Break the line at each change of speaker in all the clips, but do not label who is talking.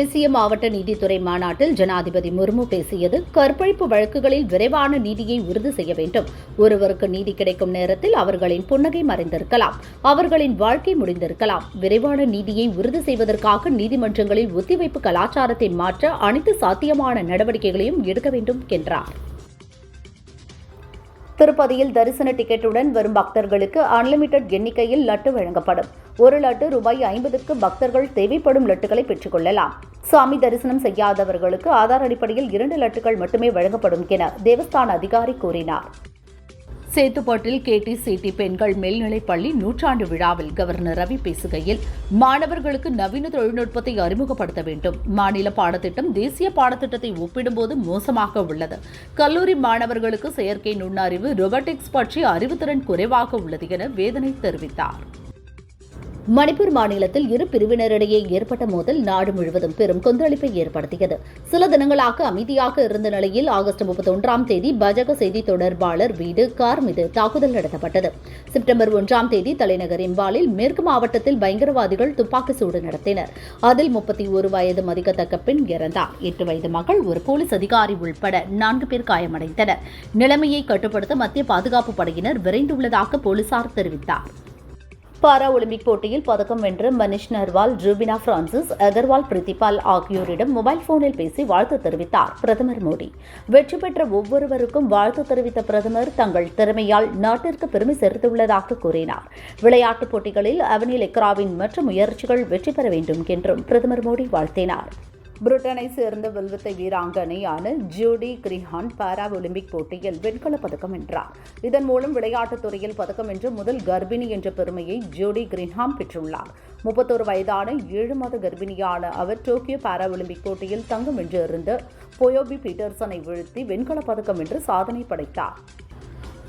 தேசிய மாவட்ட நீதித்துறை மாநாட்டில் ஜனாதிபதி முர்மு பேசியது கற்பழிப்பு வழக்குகளில் விரைவான நீதியை உறுதி செய்ய வேண்டும் ஒருவருக்கு நீதி கிடைக்கும் நேரத்தில் அவர்களின் புன்னகை மறைந்திருக்கலாம் அவர்களின் வாழ்க்கை முடிந்திருக்கலாம் விரைவான நீதியை உறுதி செய்வதற்காக நீதிமன்றங்களில் ஒத்திவைப்பு கலாச்சாரத்தை மாற்ற அனைத்து சாத்தியமான நடவடிக்கைகளையும் எடுக்க வேண்டும் என்றார்
திருப்பதியில் தரிசன டிக்கெட்டுடன் வரும் பக்தர்களுக்கு அன்லிமிடெட் எண்ணிக்கையில் லட்டு வழங்கப்படும் ஒரு லட்டு ரூபாய் ஐம்பதுக்கு பக்தர்கள் தேவைப்படும் லட்டுகளை பெற்றுக்கொள்ளலாம் சுவாமி தரிசனம் செய்யாதவர்களுக்கு ஆதார் அடிப்படையில் இரண்டு லட்டுகள் மட்டுமே வழங்கப்படும் என தேவஸ்தான அதிகாரி கூறினார்
சேத்துப்பாட்டில் கேடிசிடி பெண்கள் மேல்நிலைப் பள்ளி நூற்றாண்டு விழாவில் கவர்னர் ரவி பேசுகையில் மாணவர்களுக்கு நவீன தொழில்நுட்பத்தை அறிமுகப்படுத்த வேண்டும் மாநில பாடத்திட்டம் தேசிய பாடத்திட்டத்தை ஒப்பிடும்போது மோசமாக உள்ளது கல்லூரி மாணவர்களுக்கு செயற்கை நுண்ணறிவு ரொபோட்டிக்ஸ் பற்றி அறிவுத்திறன் குறைவாக உள்ளது என வேதனை தெரிவித்தார்
மணிப்பூர் மாநிலத்தில் இரு பிரிவினரிடையே ஏற்பட்ட மோதல் நாடு முழுவதும் பெரும் கொந்தளிப்பை ஏற்படுத்தியது சில தினங்களாக அமைதியாக இருந்த நிலையில் ஆகஸ்ட் ஒன்றாம் தேதி பாஜக செய்தி தொடர்பாளர் வீடு கார் மீது தாக்குதல் நடத்தப்பட்டது செப்டம்பர் ஒன்றாம் தேதி தலைநகர் இம்பாலில் மேற்கு மாவட்டத்தில் பயங்கரவாதிகள் துப்பாக்கி சூடு நடத்தினர் அதில் முப்பத்தி ஒரு வயது மதிக்கத்தக்க பெண் இறந்தார் எட்டு வயது மகள் ஒரு போலீஸ் அதிகாரி உள்பட நான்கு பேர் காயமடைந்தனர் நிலைமையை கட்டுப்படுத்த மத்திய பாதுகாப்பு படையினர் விரைந்துள்ளதாக போலீசார் தெரிவித்தார்
பாரா ஒலிம்பிக் போட்டியில் பதக்கம் வென்ற மனிஷ் நர்வால் ஜூபினா பிரான்சிஸ் அகர்வால் பிரித்திபால் ஆகியோரிடம் மொபைல் போனில் பேசி வாழ்த்து தெரிவித்தார் பிரதமர் மோடி வெற்றி பெற்ற ஒவ்வொருவருக்கும் வாழ்த்து தெரிவித்த பிரதமர் தங்கள் திறமையால் நாட்டிற்கு பெருமை சேர்த்துள்ளதாக கூறினார் விளையாட்டுப் போட்டிகளில் அவனி லெக்ராவின் மற்ற முயற்சிகள் வெற்றி பெற வேண்டும் என்றும் பிரதமர் மோடி வாழ்த்தினாா்
பிரிட்டனை சேர்ந்த வில்வித்தை வீராங்கனையான ஜூடி கிரிஹான் பாரா ஒலிம்பிக் போட்டியில் வெண்கல பதக்கம் வென்றார் இதன் மூலம் விளையாட்டுத் துறையில் பதக்கம் வென்று முதல் கர்ப்பிணி என்ற பெருமையை ஜூடி கிரிஹான் பெற்றுள்ளார் முப்பத்தொரு வயதான ஏழு மாத கர்ப்பிணியான அவர் டோக்கியோ பாரா ஒலிம்பிக் போட்டியில் தங்கம் வென்றிருந்த பொயோபி பீட்டர்சனை வீழ்த்தி வெண்கலப் பதக்கம் வென்று சாதனை படைத்தார்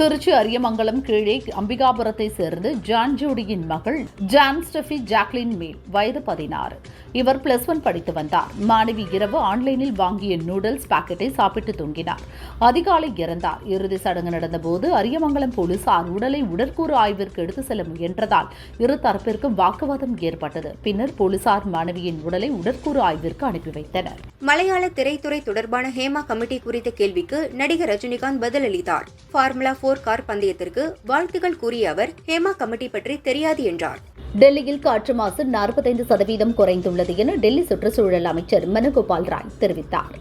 திருச்சி அரியமங்கலம் கீழே அம்பிகாபுரத்தை சேர்ந்த ஜான் ஜூடியின் மகள் ஜான் ஸ்டெஃபி ஜாக்லின் மேல் வயது பதினாறு இவர் பிளஸ் ஒன் படித்து வந்தார் மாணவி இரவு ஆன்லைனில் வாங்கிய நூடுல்ஸ் பாக்கெட்டை சாப்பிட்டு தூங்கினார் அதிகாலை இறந்தார் இறுதி சடங்கு நடந்தபோது அரியமங்கலம் போலீசார் உடலை உடற்கூறு ஆய்விற்கு எடுத்து செல்ல முயன்றதால் இரு தரப்பிற்கும் வாக்குவாதம் ஏற்பட்டது பின்னர் போலீசார் மாணவியின் உடலை உடற்கூறு ஆய்விற்கு அனுப்பி வைத்தனர்
மலையாள திரைத்துறை தொடர்பான ஹேமா கமிட்டி குறித்த கேள்விக்கு நடிகர் ரஜினிகாந்த் பதிலளித்தார் ஃபார்முலா போர் கார் பந்தயத்திற்கு வாழ்த்துகள் கூறிய அவர் ஹேமா கமிட்டி பற்றி தெரியாது என்றார்
டெல்லியில் காற்று மாசு நாற்பத்தைந்து சதவீதம் குறைந்துள்ளது என டெல்லி சுற்றுச்சூழல் அமைச்சர் மனுகோபால் ராய் தெரிவித்தார்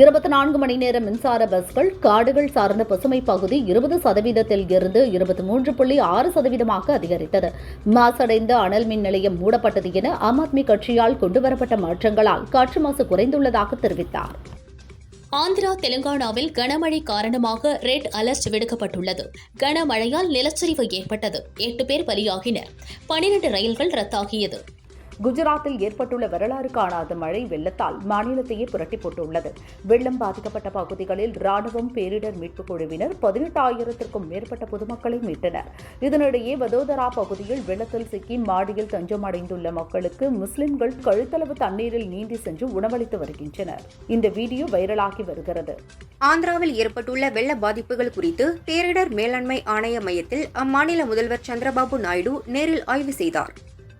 இருபத்தி நான்கு மணி நேர மின்சார பஸ்கள் காடுகள் சார்ந்த பசுமை பகுதி இருபது சதவீதத்தில் இருந்து இருபத்தி மூன்று புள்ளி ஆறு சதவீதமாக அதிகரித்தது மாசடைந்த அனல் மின் நிலையம் மூடப்பட்டது என ஆம் ஆத்மி கட்சியால் கொண்டுவரப்பட்ட மாற்றங்களால் காற்று மாசு குறைந்துள்ளதாக தெரிவித்தார்
ஆந்திரா தெலுங்கானாவில் கனமழை காரணமாக ரெட் அலர்ட் விடுக்கப்பட்டுள்ளது கனமழையால் நிலச்சரிவு ஏற்பட்டது எட்டு பேர் பலியாகினர் பனிரெண்டு ரயில்கள் ரத்தாகியது
குஜராத்தில் ஏற்பட்டுள்ள வரலாறு காணாத மழை வெள்ளத்தால் மாநிலத்தையே புரட்டி போட்டுள்ளது வெள்ளம் பாதிக்கப்பட்ட பகுதிகளில் ராணுவம் பேரிடர் மீட்புக் குழுவினர் பதினெட்டாயிரத்திற்கும் மேற்பட்ட பொதுமக்களை மீட்டனர் இதனிடையே வதோதரா பகுதியில் வெள்ளத்தில் சிக்கி மாடியில் தஞ்சமடைந்துள்ள மக்களுக்கு முஸ்லிம்கள் கழுத்தளவு தண்ணீரில் நீந்தி சென்று உணவளித்து வருகின்றனர் இந்த வீடியோ வைரலாகி வருகிறது
ஆந்திராவில் ஏற்பட்டுள்ள வெள்ள பாதிப்புகள் குறித்து பேரிடர் மேலாண்மை ஆணைய மையத்தில் அம்மாநில முதல்வர் சந்திரபாபு நாயுடு நேரில் ஆய்வு செய்தார்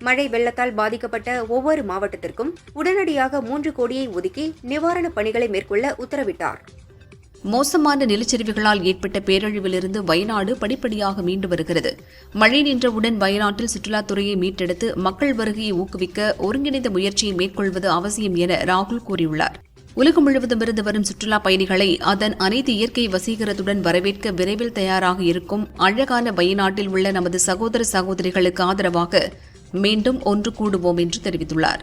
மழை வெள்ளத்தால் பாதிக்கப்பட்ட ஒவ்வொரு மாவட்டத்திற்கும் உடனடியாக மூன்று கோடியை ஒதுக்கி நிவாரணப் பணிகளை மேற்கொள்ள உத்தரவிட்டார்
மோசமான நிலச்சரிவுகளால் ஏற்பட்ட பேரழிவிலிருந்து வயநாடு படிப்படியாக மீண்டு வருகிறது மழை நின்றவுடன் வயநாட்டில் சுற்றுலாத்துறையை மீட்டெடுத்து மக்கள் வருகையை ஊக்குவிக்க ஒருங்கிணைந்த முயற்சியை மேற்கொள்வது அவசியம் என ராகுல் கூறியுள்ளார் உலகம் முழுவதுமிருந்து வரும் சுற்றுலா பயணிகளை அதன் அனைத்து இயற்கை வசீகரத்துடன் வரவேற்க விரைவில் தயாராக இருக்கும் அழகான வயநாட்டில் உள்ள நமது சகோதர சகோதரிகளுக்கு ஆதரவாக மீண்டும் ஒன்று கூடுவோம் என்று தெரிவித்துள்ளார்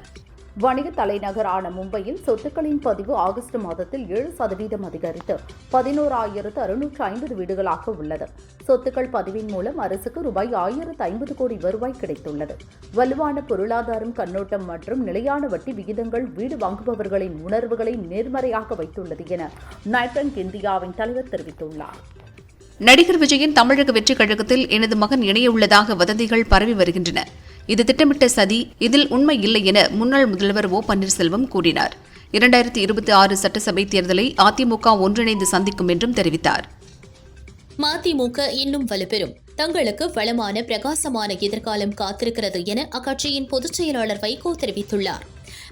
வணிக தலைநகரான மும்பையில் சொத்துக்களின் பதிவு ஆகஸ்ட் மாதத்தில் ஏழு சதவீதம் அதிகரித்து பதினோராயிரத்து அறுநூற்று ஐம்பது வீடுகளாக உள்ளது சொத்துக்கள் பதிவின் மூலம் அரசுக்கு ரூபாய் ஆயிரத்து ஐம்பது கோடி வருவாய் கிடைத்துள்ளது வலுவான பொருளாதாரம் கண்ணோட்டம் மற்றும் நிலையான வட்டி விகிதங்கள் வீடு வாங்குபவர்களின் உணர்வுகளை நேர்மறையாக வைத்துள்ளது என நைட்ரங்க் இந்தியாவின் தலைவர் தெரிவித்துள்ளார்
நடிகர் விஜயின் தமிழக வெற்றிக் கழகத்தில் எனது மகன் இணையவுள்ளதாக வதந்திகள் பரவி வருகின்றன இது திட்டமிட்ட சதி இதில் உண்மை இல்லை என முன்னாள் முதல்வர் ஓ பன்னீர்செல்வம் கூறினார் இரண்டாயிரத்தி இருபத்தி ஆறு சட்டசபை தேர்தலை அதிமுக ஒன்றிணைந்து சந்திக்கும் என்றும் தெரிவித்தார்
மதிமுக இன்னும் வலுப்பெறும் தங்களுக்கு வளமான பிரகாசமான எதிர்காலம் காத்திருக்கிறது என அக்கட்சியின் பொதுச் செயலாளர் வைகோ தெரிவித்துள்ளார்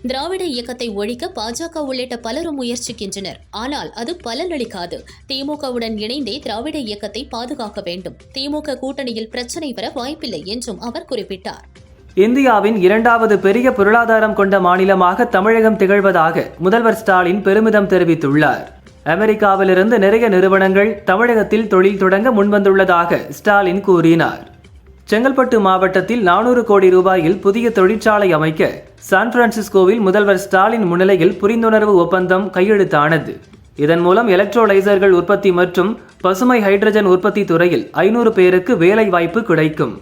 திராவிட இயக்கத்தை ஒழிக்க பாஜக உள்ளிட்ட பலரும் முயற்சிக்கின்றனர் ஆனால் அது பலனளிக்காது திமுகவுடன் இணைந்தே திராவிட இயக்கத்தை பாதுகாக்க வேண்டும் திமுக கூட்டணியில் பிரச்சினை வர வாய்ப்பில்லை என்றும் அவர் குறிப்பிட்டார்
இந்தியாவின் இரண்டாவது பெரிய பொருளாதாரம் கொண்ட மாநிலமாக தமிழகம் திகழ்வதாக முதல்வர் ஸ்டாலின் பெருமிதம் தெரிவித்துள்ளார் அமெரிக்காவிலிருந்து நிறைய நிறுவனங்கள் தமிழகத்தில் தொழில் தொடங்க முன்வந்துள்ளதாக ஸ்டாலின் கூறினார்
செங்கல்பட்டு மாவட்டத்தில் நானூறு கோடி ரூபாயில் புதிய தொழிற்சாலை அமைக்க சான் பிரான்சிஸ்கோவில் முதல்வர் ஸ்டாலின் முன்னிலையில் புரிந்துணர்வு ஒப்பந்தம் கையெழுத்தானது இதன் மூலம் எலக்ட்ரோலைசர்கள் உற்பத்தி மற்றும் பசுமை ஹைட்ரஜன் உற்பத்தி துறையில் ஐநூறு பேருக்கு வேலை வாய்ப்பு கிடைக்கும்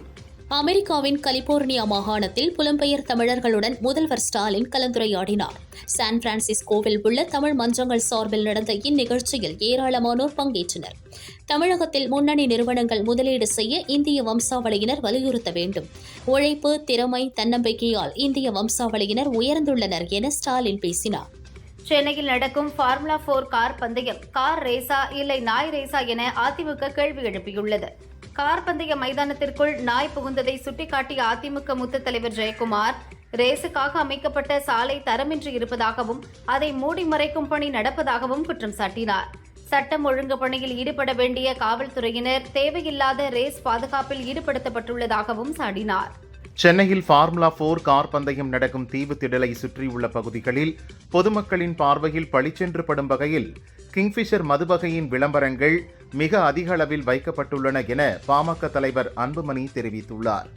அமெரிக்காவின் கலிபோர்னியா மாகாணத்தில் புலம்பெயர் தமிழர்களுடன் முதல்வர் ஸ்டாலின் கலந்துரையாடினார் சான் பிரான்சிஸ்கோவில் உள்ள தமிழ் மன்றங்கள் சார்பில் நடந்த இந்நிகழ்ச்சியில் ஏராளமானோர் பங்கேற்றனர் தமிழகத்தில் முன்னணி நிறுவனங்கள் முதலீடு செய்ய இந்திய வம்சாவளியினர் வலியுறுத்த வேண்டும் உழைப்பு திறமை தன்னம்பிக்கையால் இந்திய வம்சாவளியினர் உயர்ந்துள்ளனர் என ஸ்டாலின் பேசினார்
சென்னையில் நடக்கும் ஃபார்முலா போர் கார் பந்தயம் கார் ரேசா இல்லை நாய் ரேசா என அதிமுக கேள்வி எழுப்பியுள்ளது கார்பந்தய மைதானத்திற்குள் நாய் புகுந்ததை சுட்டிக்காட்டிய அதிமுக மூத்த தலைவர் ஜெயக்குமார் ரேசுக்காக அமைக்கப்பட்ட சாலை தரமின்றி இருப்பதாகவும் அதை மூடி மறைக்கும் பணி நடப்பதாகவும் குற்றம் சாட்டினார் சட்டம் ஒழுங்கு பணியில் ஈடுபட வேண்டிய காவல்துறையினர் தேவையில்லாத ரேஸ் பாதுகாப்பில் ஈடுபடுத்தப்பட்டுள்ளதாகவும் சாடினார்
சென்னையில் ஃபார்முலா போர் கார் பந்தயம் நடக்கும் தீவு திடலை சுற்றியுள்ள பகுதிகளில் பொதுமக்களின் பார்வையில் பளிச்சென்று படும் வகையில் கிங்ஃபிஷர் மதுவகையின் விளம்பரங்கள் மிக அதிக அளவில் வைக்கப்பட்டுள்ளன என பாமக தலைவர் அன்புமணி தெரிவித்துள்ளார்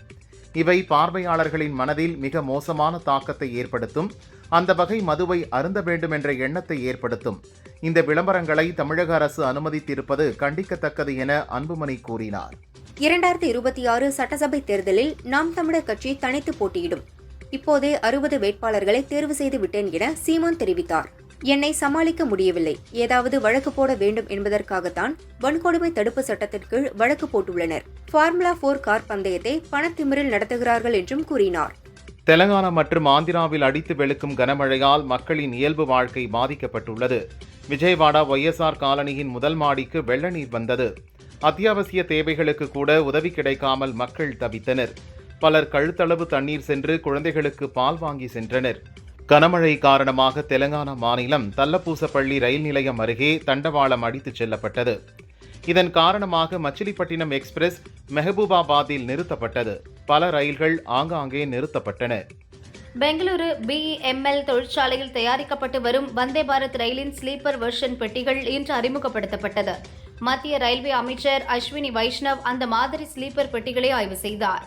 இவை பார்வையாளர்களின் மனதில் மிக மோசமான தாக்கத்தை ஏற்படுத்தும் அந்த வகை மதுவை அருந்த வேண்டும் என்ற எண்ணத்தை ஏற்படுத்தும் இந்த விளம்பரங்களை தமிழக அரசு அனுமதித்திருப்பது கண்டிக்கத்தக்கது என அன்புமணி கூறினார்
இரண்டாயிரத்தி இருபத்தி ஆறு சட்டசபை தேர்தலில் நாம் தமிழர் கட்சி தனித்து போட்டியிடும் இப்போதே அறுபது வேட்பாளர்களை தேர்வு செய்து விட்டேன் என சீமான் தெரிவித்தார் என்னை சமாளிக்க முடியவில்லை ஏதாவது வழக்கு போட வேண்டும் என்பதற்காகத்தான் வன்கொடுமை தடுப்பு சட்டத்தின் கீழ் வழக்கு போட்டுள்ளனர் ஃபார்முலா போர் கார் பந்தயத்தை பணத்திமிரில் நடத்துகிறார்கள் என்றும் கூறினார்
தெலங்கானா மற்றும் ஆந்திராவில் அடித்து வெளுக்கும் கனமழையால் மக்களின் இயல்பு வாழ்க்கை பாதிக்கப்பட்டுள்ளது விஜயவாடா ஒய்எஸ்ஆர் காலனியின் முதல் மாடிக்கு வெள்ள நீர் வந்தது அத்தியாவசிய தேவைகளுக்கு கூட உதவி கிடைக்காமல் மக்கள் தவித்தனர் பலர் கழுத்தளவு தண்ணீர் சென்று குழந்தைகளுக்கு பால் வாங்கி சென்றனர் கனமழை காரணமாக தெலங்கானா மாநிலம் தல்லப்பூசப்பள்ளி ரயில் நிலையம் அருகே தண்டவாளம் அடித்துச் செல்லப்பட்டது இதன் காரணமாக மச்சிலிப்பட்டினம் எக்ஸ்பிரஸ் மெஹபூபாபாத்தில் நிறுத்தப்பட்டது பல ரயில்கள் ஆங்காங்கே நிறுத்தப்பட்டன
பெங்களூரு பிஇஎம்எல் e தொழிற்சாலையில் தயாரிக்கப்பட்டு வரும் வந்தே பாரத் ரயிலின் ஸ்லீப்பர் வெர்ஷன் பெட்டிகள் இன்று அறிமுகப்படுத்தப்பட்டது மத்திய ரயில்வே அமைச்சர் அஸ்வினி வைஷ்ணவ் அந்த மாதிரி ஸ்லீப்பர் பெட்டிகளை ஆய்வு செய்தார்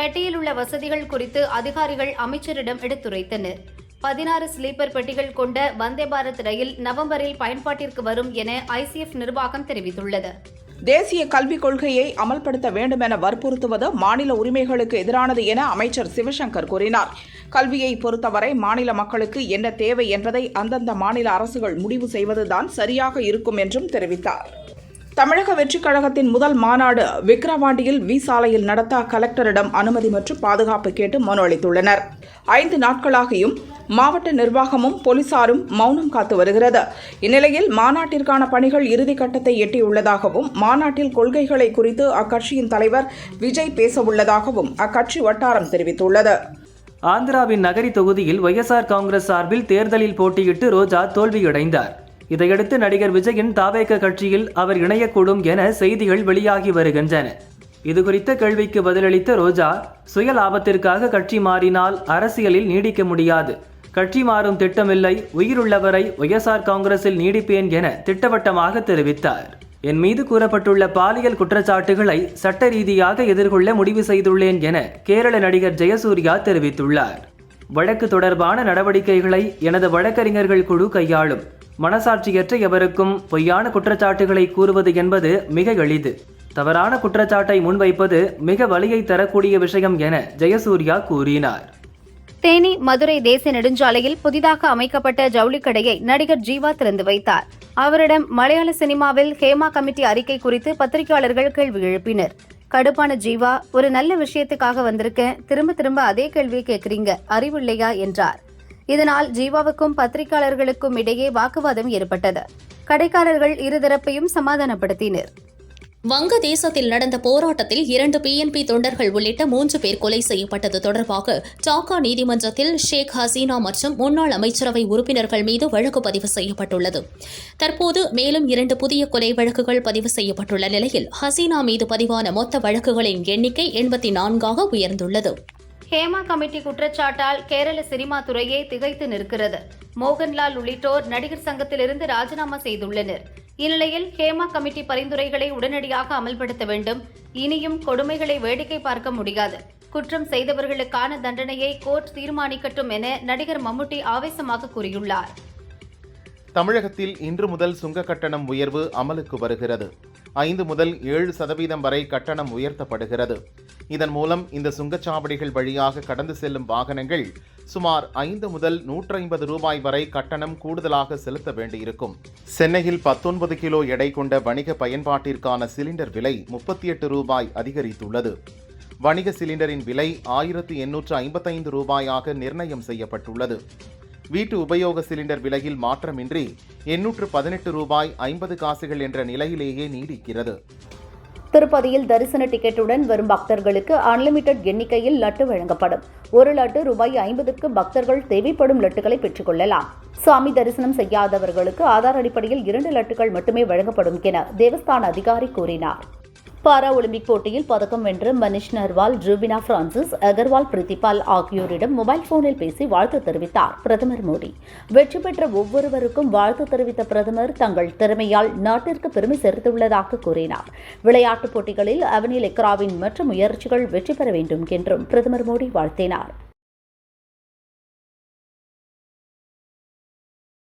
பெட்டியில் உள்ள வசதிகள் குறித்து அதிகாரிகள் அமைச்சரிடம் எடுத்துரைத்தனர் பதினாறு ஸ்லீப்பர் பெட்டிகள் கொண்ட வந்தே பாரத் ரயில் நவம்பரில் பயன்பாட்டிற்கு வரும் என ஐசிஎஃப் நிர்வாகம் தெரிவித்துள்ளது
தேசிய கல்விக் கொள்கையை அமல்படுத்த வேண்டும் என வற்புறுத்துவது மாநில உரிமைகளுக்கு எதிரானது என அமைச்சர் சிவசங்கர் கூறினார் கல்வியை பொறுத்தவரை மாநில மக்களுக்கு என்ன தேவை என்பதை அந்தந்த மாநில அரசுகள் முடிவு செய்வதுதான் சரியாக இருக்கும் என்றும் தெரிவித்தார்
தமிழக வெற்றிக் கழகத்தின் முதல் மாநாடு விக்கிரவாண்டியில் வி சாலையில் நடத்த கலெக்டரிடம் அனுமதி மற்றும் பாதுகாப்பு கேட்டு மனு அளித்துள்ளனர் ஐந்து நாட்களாகியும் மாவட்ட நிர்வாகமும் போலீசாரும் மௌனம் காத்து வருகிறது இந்நிலையில் மாநாட்டிற்கான பணிகள் இறுதிக்கட்டத்தை எட்டியுள்ளதாகவும் மாநாட்டில் கொள்கைகளை குறித்து அக்கட்சியின் தலைவர் விஜய் பேசவுள்ளதாகவும் அக்கட்சி வட்டாரம் தெரிவித்துள்ளது
ஆந்திராவின் நகரி தொகுதியில் ஒய்எஸ்ஆர் காங்கிரஸ் சார்பில் தேர்தலில் போட்டியிட்டு ரோஜா தோல்வியடைந்தார் இதையடுத்து நடிகர் விஜயின் தாவேக கட்சியில் அவர் இணையக்கூடும் என செய்திகள் வெளியாகி வருகின்றன இதுகுறித்த கேள்விக்கு பதிலளித்த ரோஜா சுய லாபத்திற்காக கட்சி மாறினால் அரசியலில் நீடிக்க முடியாது கட்சி மாறும் திட்டமில்லை உயிருள்ளவரை ஒய்எஸ்ஆர் காங்கிரஸில் நீடிப்பேன் என திட்டவட்டமாக தெரிவித்தார் என் மீது கூறப்பட்டுள்ள பாலியல் குற்றச்சாட்டுகளை சட்ட ரீதியாக எதிர்கொள்ள முடிவு செய்துள்ளேன் என கேரள நடிகர் ஜெயசூர்யா தெரிவித்துள்ளார்
வழக்கு தொடர்பான நடவடிக்கைகளை எனது வழக்கறிஞர்கள் குழு கையாளும் மனசாட்சியற்ற எவருக்கும் பொய்யான குற்றச்சாட்டுகளை கூறுவது என்பது மிக எளிது தவறான குற்றச்சாட்டை முன்வைப்பது மிக வலியை தரக்கூடிய விஷயம் என ஜெயசூர்யா கூறினார்
தேனி மதுரை தேசிய நெடுஞ்சாலையில் புதிதாக அமைக்கப்பட்ட ஜவுளிக்கடையை நடிகர் ஜீவா திறந்து வைத்தார் அவரிடம் மலையாள சினிமாவில் ஹேமா கமிட்டி அறிக்கை குறித்து பத்திரிகையாளர்கள் கேள்வி எழுப்பினர் கடுப்பான ஜீவா ஒரு நல்ல விஷயத்துக்காக வந்திருக்கேன் திரும்ப திரும்ப அதே கேள்வியை கேட்கறீங்க அறிவில்லையா என்றார் இதனால் ஜீவாவுக்கும் பத்திரிகையாளர்களுக்கும் இடையே வாக்குவாதம் ஏற்பட்டது கடைக்காரர்கள் இருதரப்பையும் சமாதானப்படுத்தினர்
வங்கதேசத்தில் நடந்த போராட்டத்தில் இரண்டு பிஎன்பி தொண்டர்கள் உள்ளிட்ட மூன்று பேர் கொலை செய்யப்பட்டது தொடர்பாக டாக்கா நீதிமன்றத்தில் ஷேக் ஹசீனா மற்றும் முன்னாள் அமைச்சரவை உறுப்பினர்கள் மீது வழக்கு பதிவு செய்யப்பட்டுள்ளது தற்போது மேலும் இரண்டு புதிய கொலை வழக்குகள் பதிவு செய்யப்பட்டுள்ள நிலையில் ஹசீனா மீது பதிவான மொத்த வழக்குகளின் எண்ணிக்கை எண்பத்தி நான்காக உயர்ந்துள்ளது
ஹேமா கமிட்டி குற்றச்சாட்டால் கேரள சினிமா துறையே திகைத்து நிற்கிறது மோகன்லால் உள்ளிட்டோர் நடிகர் சங்கத்திலிருந்து ராஜினாமா செய்துள்ளனர் இந்நிலையில் ஹேமா கமிட்டி பரிந்துரைகளை உடனடியாக அமல்படுத்த வேண்டும் இனியும் கொடுமைகளை வேடிக்கை பார்க்க முடியாது குற்றம் செய்தவர்களுக்கான தண்டனையை கோர்ட் தீர்மானிக்கட்டும் என நடிகர் மம்முட்டி ஆவேசமாக கூறியுள்ளார்
தமிழகத்தில் இன்று முதல் சுங்க கட்டணம் உயர்வு அமலுக்கு வருகிறது ஐந்து முதல் ஏழு சதவீதம் வரை கட்டணம் உயர்த்தப்படுகிறது இதன் மூலம் இந்த சுங்கச்சாவடிகள் வழியாக கடந்து செல்லும் வாகனங்கள் சுமார் ஐந்து முதல் நூற்றி ஐம்பது ரூபாய் வரை கட்டணம் கூடுதலாக செலுத்த வேண்டியிருக்கும்
சென்னையில் பத்தொன்பது கிலோ எடை கொண்ட வணிக பயன்பாட்டிற்கான சிலிண்டர் விலை முப்பத்தி எட்டு ரூபாய் அதிகரித்துள்ளது வணிக சிலிண்டரின் விலை ஆயிரத்து எண்ணூற்று ஐம்பத்தைந்து ரூபாயாக நிர்ணயம் செய்யப்பட்டுள்ளது வீட்டு உபயோக சிலிண்டர் விலையில் மாற்றமின்றி எண்ணூற்று பதினெட்டு ரூபாய் ஐம்பது காசுகள் என்ற நிலையிலேயே நீடிக்கிறது
திருப்பதியில் தரிசன டிக்கெட்டுடன் வரும் பக்தர்களுக்கு அன்லிமிட்டெட் எண்ணிக்கையில் லட்டு வழங்கப்படும் ஒரு லட்டு ரூபாய் ஐம்பதுக்கு பக்தர்கள் தேவைப்படும் லட்டுகளை பெற்றுக்கொள்ளலாம் சுவாமி தரிசனம் செய்யாதவர்களுக்கு ஆதார் அடிப்படையில் இரண்டு லட்டுகள் மட்டுமே வழங்கப்படும் என தேவஸ்தான அதிகாரி கூறினார் பாரா ஒலிம்பிக் போட்டியில் பதக்கம் வென்ற மனிஷ் நர்வால் ஜூபினா பிரான்சிஸ் அகர்வால் பிரித்திபால் ஆகியோரிடம் மொபைல் போனில் பேசி வாழ்த்து தெரிவித்தார் பிரதமர் மோடி வெற்றி பெற்ற ஒவ்வொருவருக்கும் வாழ்த்து தெரிவித்த பிரதமர் தங்கள் திறமையால் நாட்டிற்கு பெருமை சேர்த்துள்ளதாக கூறினார் விளையாட்டுப் போட்டிகளில் அவனி லெக்ராவின் மற்ற முயற்சிகள் வெற்றி பெற வேண்டும் என்றும் பிரதமர் மோடி வாழ்த்தினார்